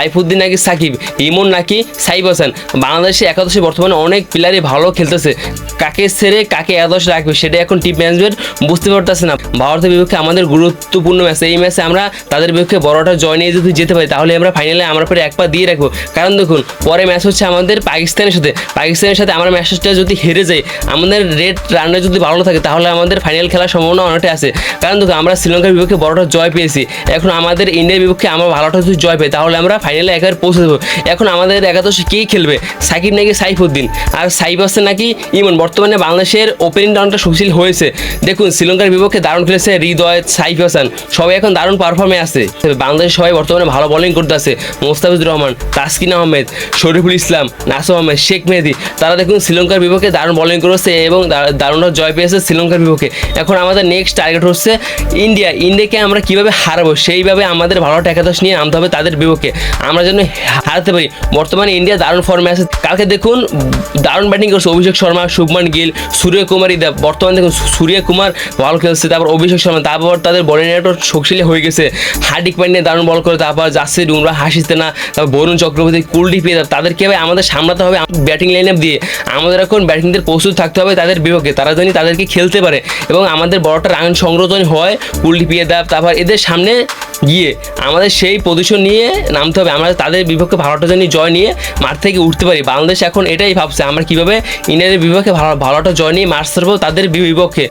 সাইফুদ্দিন নাকি সাকিব, ইমন নাকি সাইব হাসান। বাংলাদেশে একাদশে বর্তমানে অনেক প্লেয়ারই ভালো খেলতেছে। কাকে ছেড়ে কাকে একাদশ রাখবে সেটা এখন টিম ম্যানেজমেন্ট বুঝতে পারতেছে না। ভারতের বিপক্ষে আমাদের গুরুত্বপূর্ণ ম্যাচ এই ম্যাচে আমরা তাদের বিপক্ষে বড়টা জয় নিয়ে যদি যেতে পারি, তাহলে আমরা ফাইনালে আমরা পরে এক পা দিয়ে রাখব। কারণ দেখুন, পরে ম্যাচ হচ্ছে আমাদের পাকিস্তানের সাথে। পাকিস্তানের সাথে আমরা ম্যাচটা যদি হেরে যাই আমাদের রেড রানটা যদি ভালো থাকে, তাহলে আমাদের ফাইনাল খেলার সম্ভাবনা অনেকটাই আছে। কারণ দেখুন, আমরা শ্রীলঙ্কার বিপক্ষে বড়টা জয় পেয়েছি। এখন আমাদের ইন্ডিয়ার বিপক্ষে আমরা ভালোটা যদি জয় পাই, তাহলে আমরা ফাইনালে একবার পৌঁছে দেবো। এখন আমাদের একাদশে কে খেলবে? সাকিব নাকি সাইফুদ্দিন? আর সাইফ হাসান নাকি ইমন? বর্তমানে বাংলাদেশের ওপেনিং ডাউনটা সুশীল হয়েছে। দেখুন, শ্রীলঙ্কার বিপক্ষে দারুণ খেলেছে হৃদয় সাইফ হাসান। সবাই এখন দারুণ পারফর্মে আছে। বাংলাদেশ সবাই বর্তমানে ভালো বোলিং করতে আছে। মোস্তাফিজুর রহমান, তাসকিন আহমেদ, শরীফুল ইসলাম, নাসুম আহমেদ, শেখ মেহেদি, তারা দেখুন শ্রীলঙ্কার বিপক্ষে দারুণ বোলিং করেছে এবং দারুণ জয় পেয়েছে শ্রীলঙ্কার বিপক্ষে। এখন আমাদের নেক্সট টার্গেট হচ্ছে ইন্ডিয়া ইন্ডিয়াকে আমরা কীভাবে হারাবো? সেইভাবে আমাদের ভালো একাদশ নিয়ে নামতে হবে তাদের বিপক্ষে। আমরা যেন হারাতে পারি। বর্তমানে ইন্ডিয়া দারুণ ফর্মে আছে। কালকে দেখুন, দারুণ ব্যাটিং করছে অভিষেক শর্মা, শুভমান গিল সূর্য কুমার ইদা বর্তমানে দেখুন সূর্য কুমার ভালো খেলছে, তারপর অভিষেক শর্মা। তারপর তাদের বলিং নেটও শক্তিশালী হয়ে গেছে। হার্দিক পান্ডে দারুণ বল করে, তারপর জাসির উমরা হাসিতে না তারপর বরুণ চক্রবর্তী ইয়াদব তাদের কীভাবে আমাদের সামলাতে হবে ব্যাটিং লাইন দিয়ে। আমাদের এখন ব্যাটিংদের প্রস্তুত থাকতে হবে তাদের বিপক্ষে। তারা জানি তাদেরকে খেলতে পারে। এবং আমাদের বড়টা রান সংগ্রহ যেন হয় ইয়াদব তারপর এদের সামনে গিয়ে আমাদের সেই পজিশন নিয়ে নামতে হবে। আমরা তাদের বিপক্ষে ভালোটা জানি, জয় নিয়ে মাঠ থেকে উঠতে পারি। বাংলাদেশ এখন এটাই ভাবছে, আমরা কীভাবে ইন্ডিয়ার বিপক্ষে ভালো ভালোটা জয় নিয়ে মাঠ সারবো তাদের বিপক্ষে।